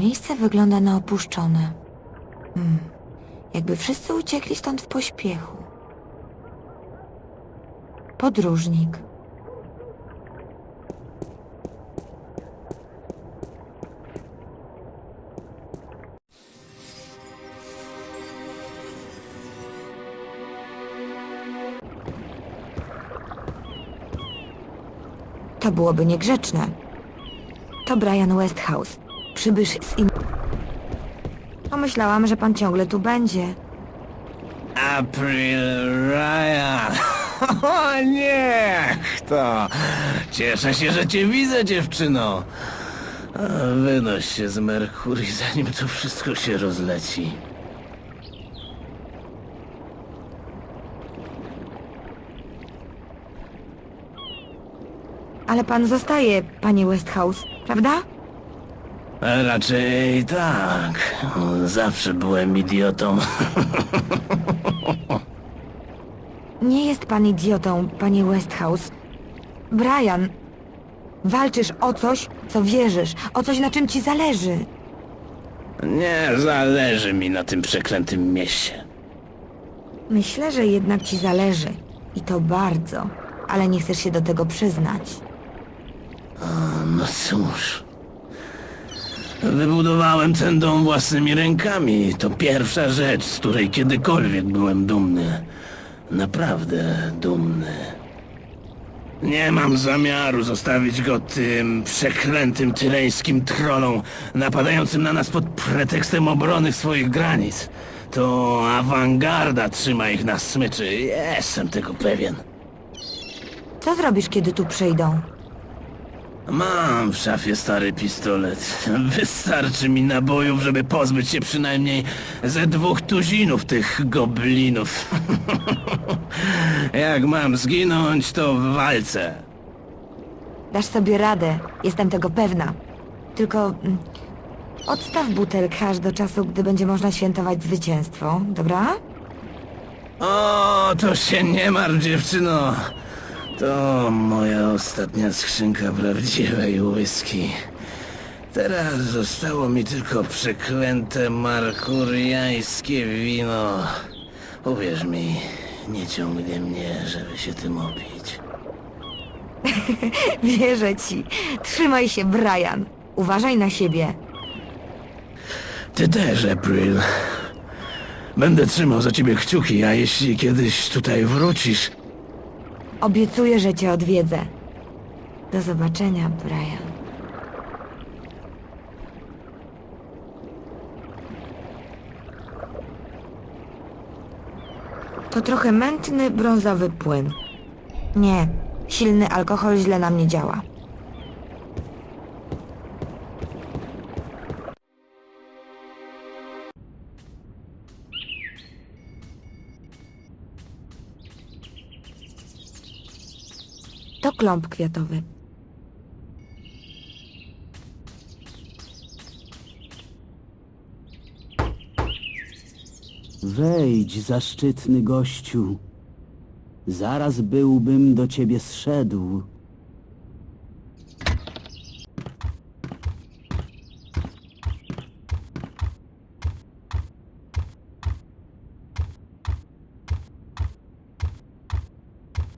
Miejsce wygląda na opuszczone. Hmm. Jakby wszyscy uciekli stąd w pośpiechu. Podróżnik. To byłoby niegrzeczne. To Brian Westhouse, przybysz z in... Pomyślałam, że pan ciągle tu będzie. April Ryan. O niech to. Cieszę się, że cię widzę, dziewczyno. A, Wynoś się z Merkurii, zanim to wszystko się rozleci. Ale pan zostaje, panie Westhouse, prawda? Raczej tak. Zawsze byłem idiotą. Nie jest pan idiotą, panie Westhouse. Brian, walczysz o coś, co wierzysz, o coś, na czym ci zależy. Nie zależy mi na tym przeklętym mieście. Myślę, że jednak ci zależy. I to bardzo. Ale nie chcesz się do tego przyznać. No cóż. Wybudowałem ten dom własnymi rękami. To pierwsza rzecz, z której kiedykolwiek byłem dumny. Naprawdę dumny. Nie mam zamiaru zostawić go tym przeklętym tyreńskim trollom, napadającym na nas pod pretekstem obrony swoich granic. To awangarda trzyma ich na smyczy. Jestem tego pewien. Co zrobisz, kiedy tu przyjdą? Mam w szafie stary pistolet. Wystarczy mi nabojów, żeby pozbyć się przynajmniej ze dwóch tuzinów tych goblinów. Jak mam zginąć, to w walce. Dasz sobie radę, jestem tego pewna. Tylko mm, odstaw butelkę aż do czasu, gdy będzie można świętować zwycięstwo, dobra? O, to się nie martw, dziewczyno. To moja ostatnia skrzynka prawdziwej whisky. Teraz zostało mi tylko przeklęte markuriańskie wino. Uwierz mi, nie ciągnie mnie, żeby się tym opić. Wierzę ci. Trzymaj się, Brian. Uważaj na siebie. Ty też, April. Będę trzymał za ciebie kciuki, a jeśli kiedyś tutaj wrócisz, Obiecuję, że cię odwiedzę. Do zobaczenia, Brian. To trochę mętny, brązowy płyn. Nie, silny alkohol źle na mnie działa. To kląb kwiatowy. Wejdź, zaszczytny gościu. Zaraz byłbym do ciebie zszedł.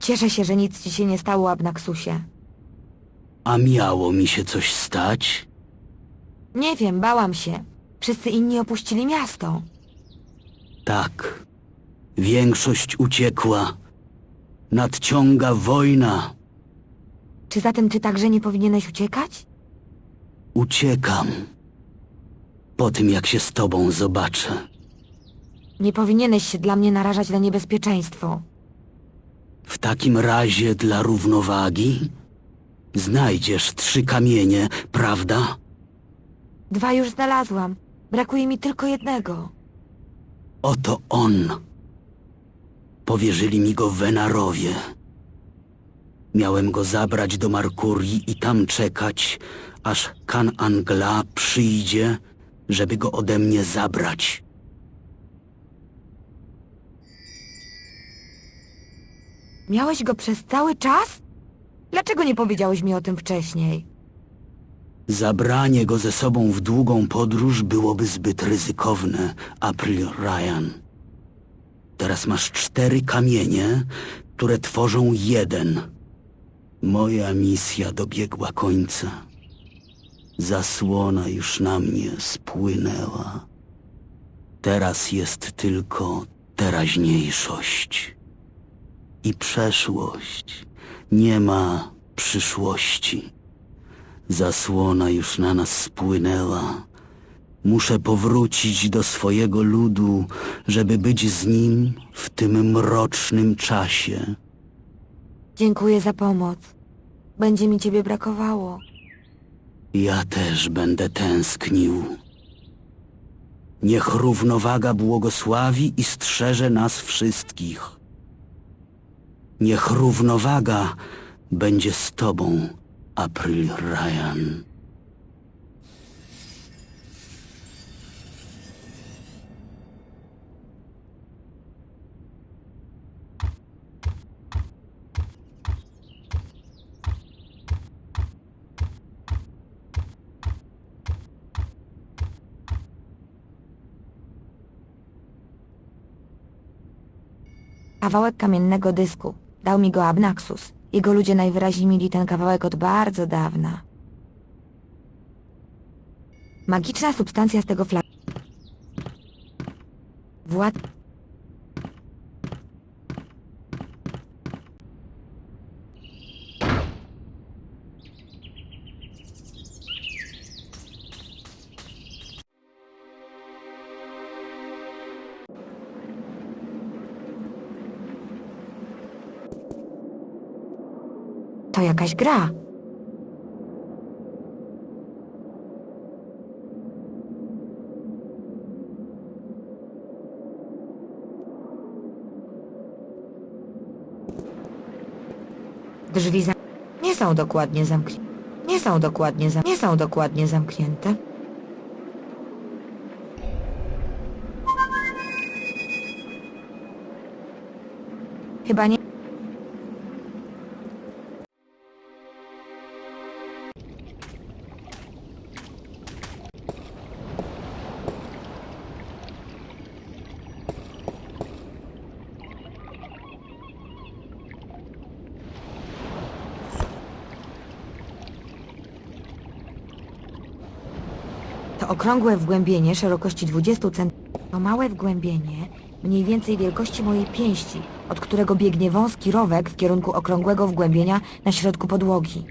Cieszę się, że nic ci się nie stało, Abnaksusie. A miało mi się coś stać? Nie wiem, bałam się. Wszyscy inni opuścili miasto. Tak. Większość uciekła. Nadciąga wojna. Czy zatem ty także nie powinieneś uciekać? Uciekam. Po tym, jak się z tobą zobaczę. Nie powinieneś się dla mnie narażać na niebezpieczeństwo. W takim razie dla równowagi znajdziesz trzy kamienie, prawda? Dwa już znalazłam. Brakuje mi tylko jednego. Oto on. Powierzyli mi go Wenarowie. Miałem go zabrać do Markurii i tam czekać, aż Kan Angla przyjdzie, żeby go ode mnie zabrać. Miałeś go przez cały czas? Dlaczego nie powiedziałeś mi o tym wcześniej? Zabranie go ze sobą w długą podróż byłoby zbyt ryzykowne, April Ryan. Teraz masz cztery kamienie, które tworzą jeden. Moja misja dobiegła końca. Zasłona już na mnie spłynęła. Teraz jest tylko teraźniejszość. I przeszłość. Nie ma przyszłości. Zasłona już na nas spłynęła. Muszę powrócić do swojego ludu, żeby być z nim w tym mrocznym czasie. Dziękuję za pomoc. Będzie mi ciebie brakowało. Ja też będę tęsknił. Niech równowaga błogosławi i strzeże nas wszystkich. Niech równowaga będzie z tobą, April Ryan. Kawałek kamiennego dysku. Dał mi go Abnaxus. Jego ludzie najwyraźniej mieli ten kawałek od bardzo dawna. Magiczna substancja z tego flag... Wład... jakaś gra. Drzwi za... nie są dokładnie zamknięte. Nie są dokładnie zam... nie są dokładnie zamknięte. Chyba nie... okrągłe wgłębienie szerokości 20 cm. To małe wgłębienie, mniej więcej wielkości mojej pięści, od którego biegnie wąski rowek w kierunku okrągłego wgłębienia na środku podłogi.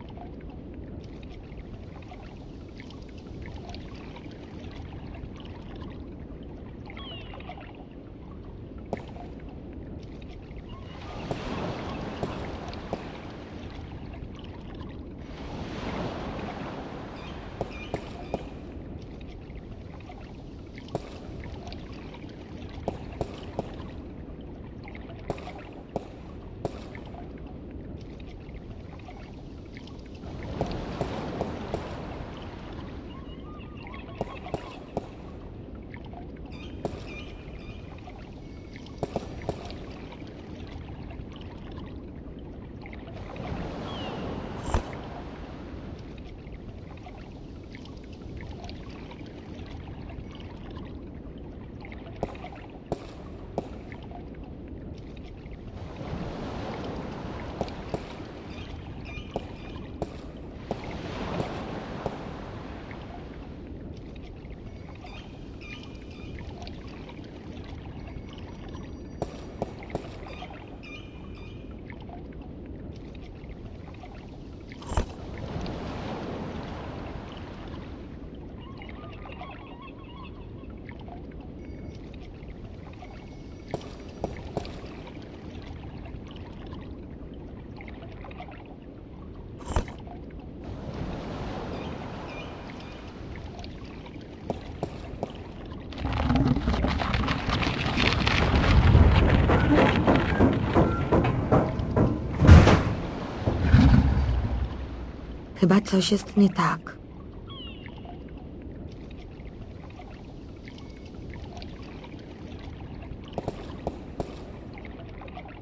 Chyba coś jest nie tak.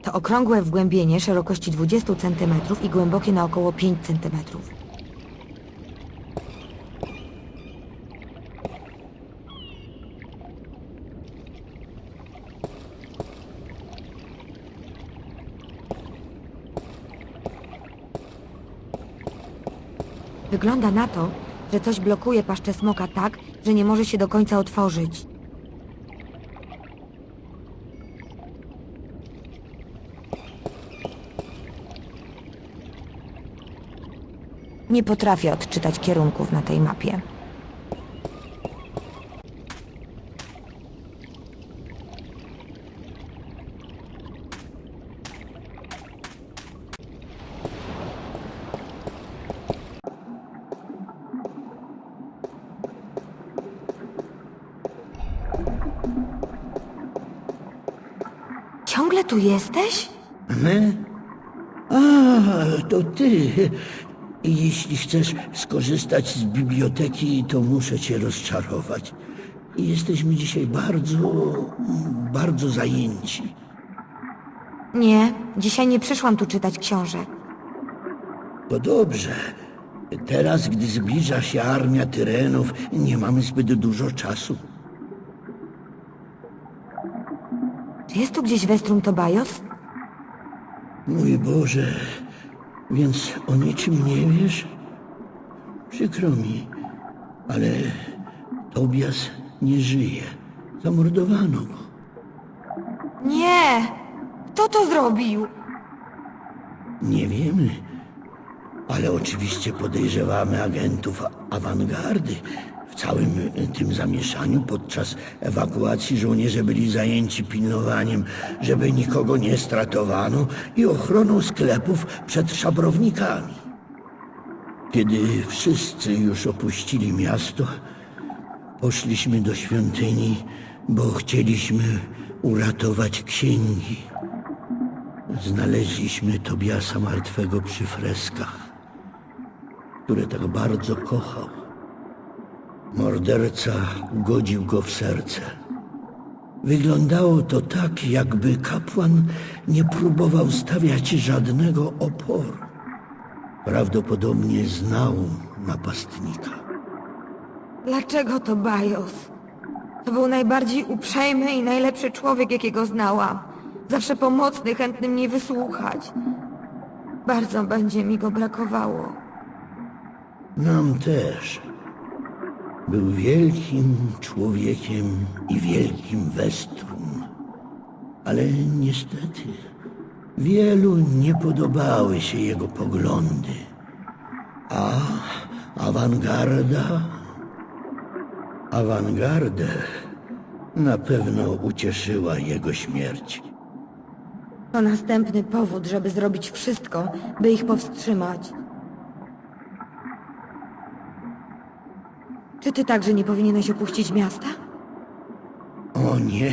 To okrągłe wgłębienie szerokości 20 cm i głębokie na około 5 cm. Wygląda na to, że coś blokuje paszczę smoka tak, że nie może się do końca otworzyć. Nie potrafię odczytać kierunków na tej mapie. Jesteś? My? A, to ty. Jeśli chcesz skorzystać z biblioteki, to muszę cię rozczarować. Jesteśmy dzisiaj bardzo, bardzo zajęci. Nie, dzisiaj nie przyszłam tu czytać książek. To dobrze. Teraz, gdy zbliża się armia tyrenów, nie mamy zbyt dużo czasu. Czy jest tu gdzieś Westrum Tobias? Mój Boże, więc o niczym nie wiesz? Przykro mi, ale Tobias nie żyje. Zamordowano go. Nie! Kto to zrobił? Nie wiemy, ale oczywiście podejrzewamy agentów awangardy. W całym tym zamieszaniu podczas ewakuacji żołnierze byli zajęci pilnowaniem, żeby nikogo nie stratowano i ochroną sklepów przed szabrownikami. Kiedy wszyscy już opuścili miasto, poszliśmy do świątyni, bo chcieliśmy uratować księgi. Znaleźliśmy Tobiasa martwego przy freskach, które tak bardzo kochał. Morderca godził go w serce. Wyglądało to tak, jakby kapłan nie próbował stawiać żadnego oporu. Prawdopodobnie znał napastnika. Dlaczego to Bajos? To był najbardziej uprzejmy i najlepszy człowiek, jakiego znałam. Zawsze pomocny, chętny mnie wysłuchać. Bardzo będzie mi go brakowało. Nam też. Był wielkim człowiekiem i wielkim westrum. Ale niestety wielu nie podobały się jego poglądy. A awangarda? Awangardę na pewno ucieszyła jego śmierć. To następny powód, żeby zrobić wszystko, by ich powstrzymać. Czy ty także nie powinieneś opuścić miasta? O nie,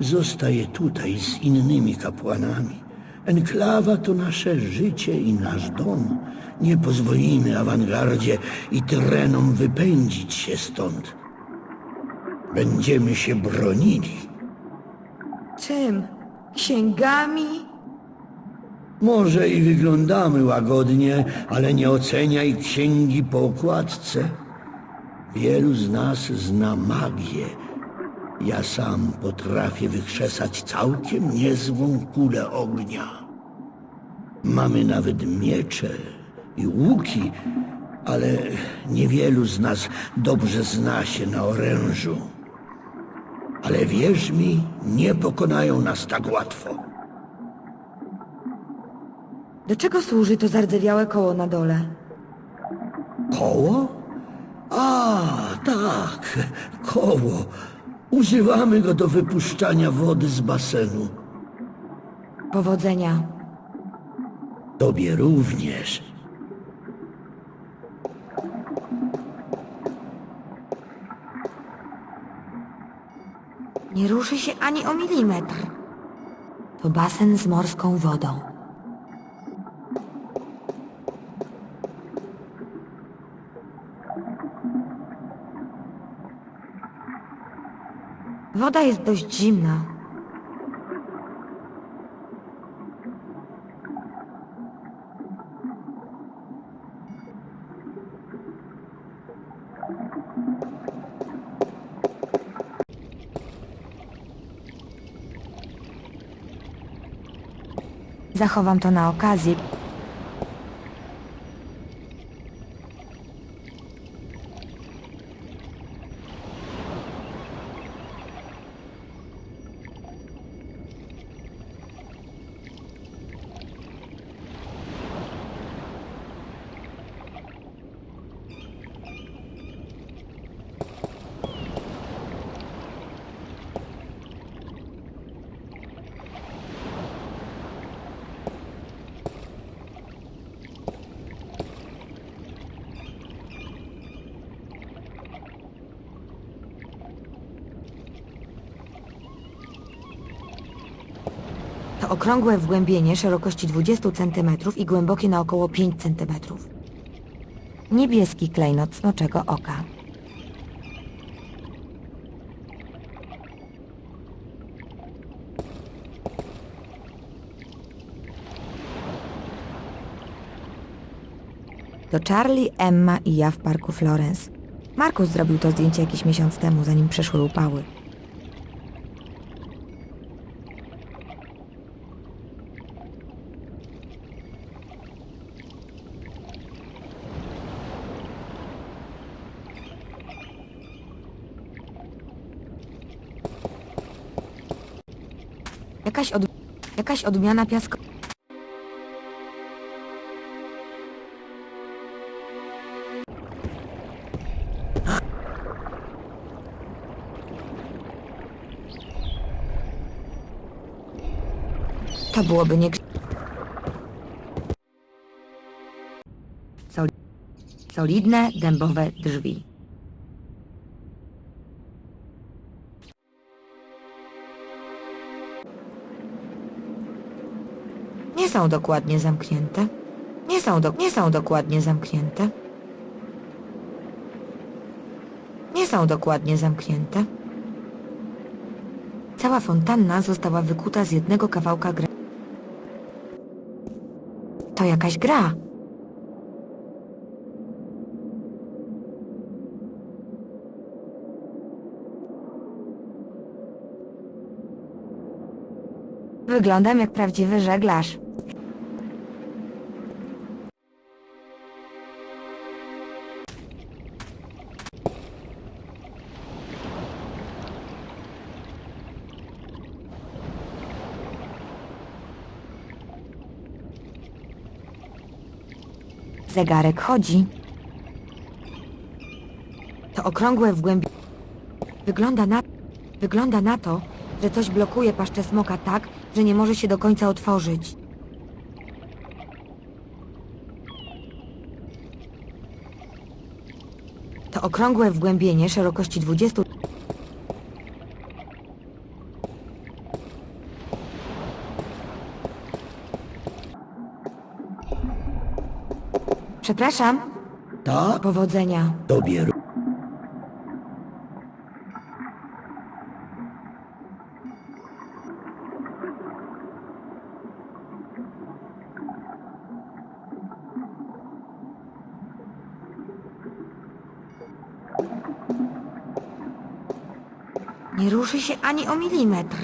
zostaję tutaj z innymi kapłanami. Enklawa to nasze życie i nasz dom. Nie pozwolimy awangardzie i tyrenom wypędzić się stąd. Będziemy się bronili. Czym? Księgami? Może i wyglądamy łagodnie, ale nie oceniaj księgi po okładce. Wielu z nas zna magię. Ja sam potrafię wykrzesać całkiem niezłą kulę ognia. Mamy nawet miecze i łuki, ale niewielu z nas dobrze zna się na orężu. Ale wierz mi, nie pokonają nas tak łatwo. Do czego służy to zardzewiałe koło na dole? Koło? A, tak, koło. Używamy go do wypuszczania wody z basenu. Powodzenia. Tobie również. Nie ruszy się ani o milimetr. To basen z morską wodą. Woda jest dość zimna. Zachowam to na okazję. To okrągłe wgłębienie szerokości 20 cm i głębokie na około 5 cm. Niebieski klejnot smoczego oka. To Charlie, Emma i ja w parku Florence. Markus zrobił to zdjęcie jakiś miesiąc temu, zanim przyszły upały. Jakaś, od... Jakaś odmiana piasko... To byłoby nie... Soli... Solidne, dębowe drzwi. Nie są dokładnie zamknięte. Nie są, do... nie są dokładnie zamknięte. Nie są dokładnie zamknięte. Cała fontanna została wykuta z jednego kawałka gra. To jakaś gra. Wyglądam jak prawdziwy żeglarz. Zegarek chodzi. To okrągłe w głębi... Wygląda na... Wygląda na to, że coś blokuje paszczę smoka tak, że nie może się do końca otworzyć. To okrągłe wgłębienie szerokości 20... Przepraszam, Tak? powodzenia. Tobie ró- Nie ruszy się ani o milimetr.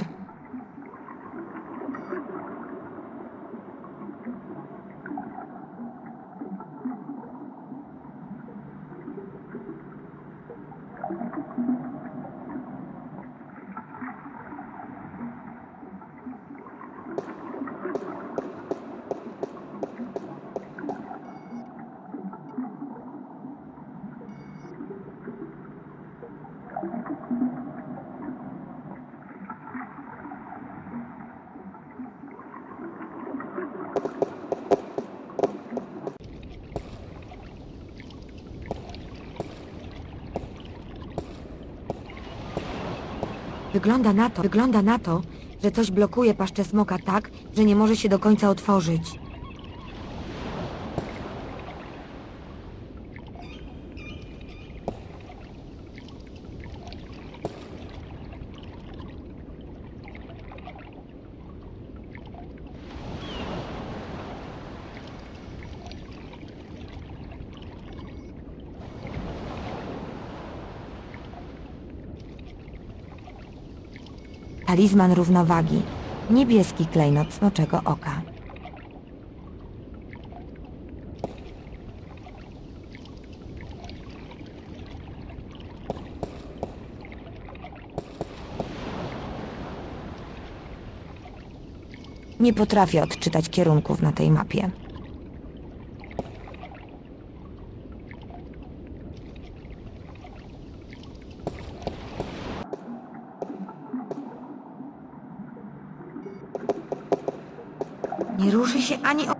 Wygląda na to, wygląda na to, że coś blokuje paszczę smoka tak, że nie może się do końca otworzyć. Talizman równowagi. Niebieski klejnot smoczego oka. Nie potrafię odczytać kierunków na tej mapie. Nie ruszy się ani o...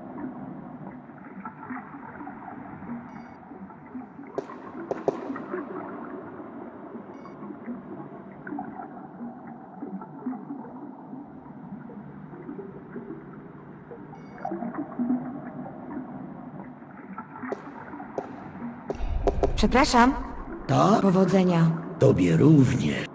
Przepraszam. Tak? Powodzenia. Tobie również.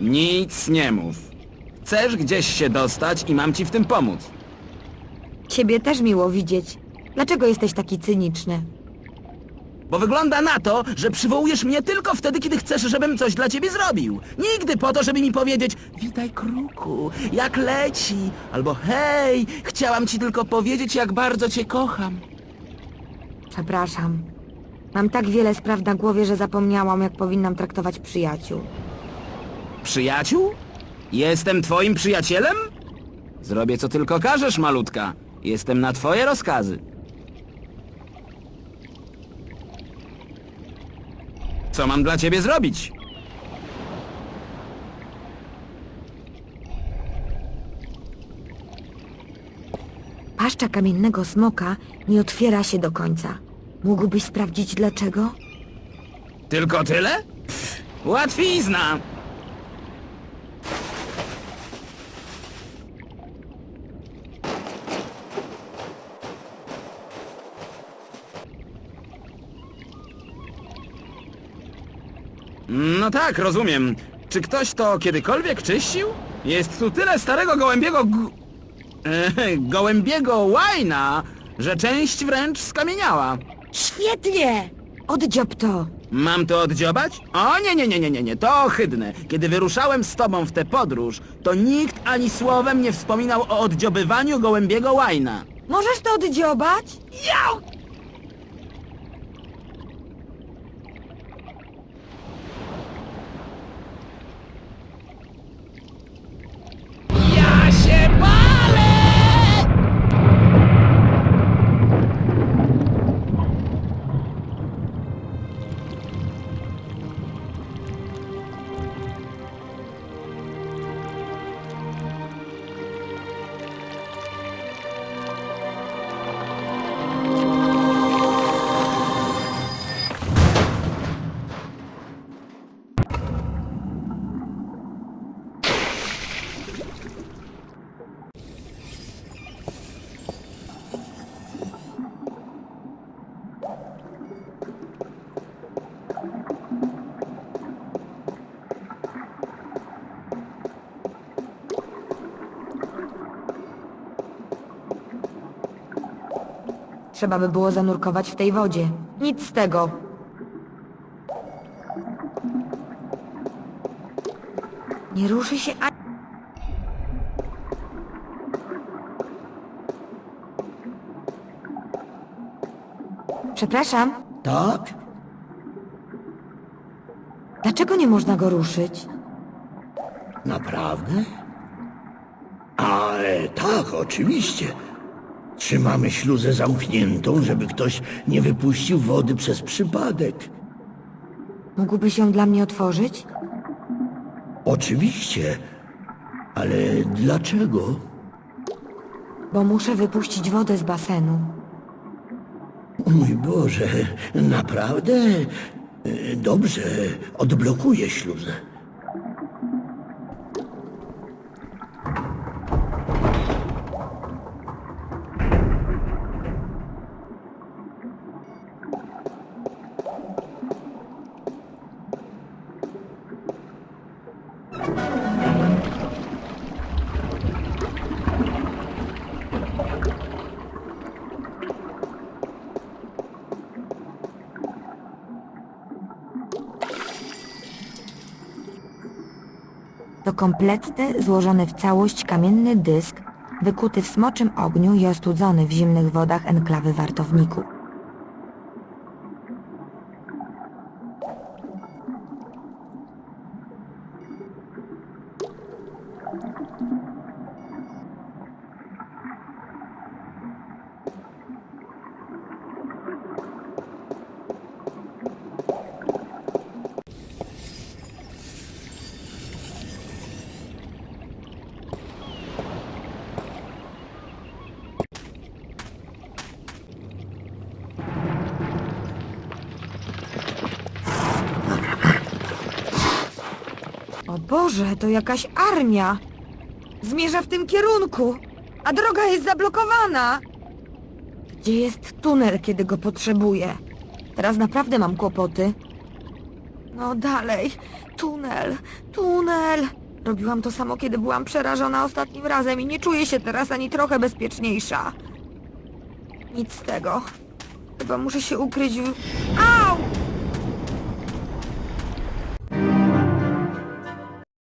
Nic nie mów. Chcesz gdzieś się dostać i mam ci w tym pomóc. Ciebie też miło widzieć. Dlaczego jesteś taki cyniczny? Bo wygląda na to, że przywołujesz mnie tylko wtedy, kiedy chcesz, żebym coś dla ciebie zrobił. Nigdy po to, żeby mi powiedzieć Witaj, kruku, jak leci? Albo hej, chciałam ci tylko powiedzieć, jak bardzo cię kocham. Przepraszam. Mam tak wiele spraw na głowie, że zapomniałam, jak powinnam traktować przyjaciół. Przyjaciół? Jestem twoim przyjacielem? Zrobię co tylko każesz, malutka. Jestem na twoje rozkazy. Co mam dla ciebie zrobić? Paszcza kamiennego smoka nie otwiera się do końca. Mógłbyś sprawdzić dlaczego? Tylko tyle? Pff, łatwizna! No tak, rozumiem. Czy ktoś to kiedykolwiek czyścił? Jest tu tyle starego gołębiego g... gołębiego łajna, że część wręcz skamieniała. Świetnie! Oddziob to! Mam to oddziobać? O nie, nie, nie, nie, nie, nie, to ohydne. Kiedy wyruszałem z tobą w tę podróż, to nikt ani słowem nie wspominał o oddziobywaniu gołębiego łajna. Możesz to oddziobać? Jau! Trzeba by było zanurkować w tej wodzie. Nic z tego. Nie ruszy się ani... Przepraszam, Tak? dlaczego nie można go ruszyć? Naprawdę? Ale tak, oczywiście. Trzymamy śluzę zamkniętą, żeby ktoś nie wypuścił wody przez przypadek. Mógłbyś ją dla mnie otworzyć? Oczywiście. Ale dlaczego? Bo muszę wypuścić wodę z basenu. Mój Boże, naprawdę? E, Dobrze, odblokuję śluzę. Kompletny, złożony w całość kamienny dysk, wykuty w smoczym ogniu i ostudzony w zimnych wodach enklawy wartowników. O Boże, to jakaś armia! Zmierza w tym kierunku, a droga jest zablokowana! Gdzie jest tunel, kiedy go potrzebuję? Teraz naprawdę mam kłopoty. No dalej, tunel, tunel! Robiłam to samo, kiedy byłam przerażona ostatnim razem i nie czuję się teraz ani trochę bezpieczniejsza. Nic z tego. Chyba muszę się ukryć w... Au!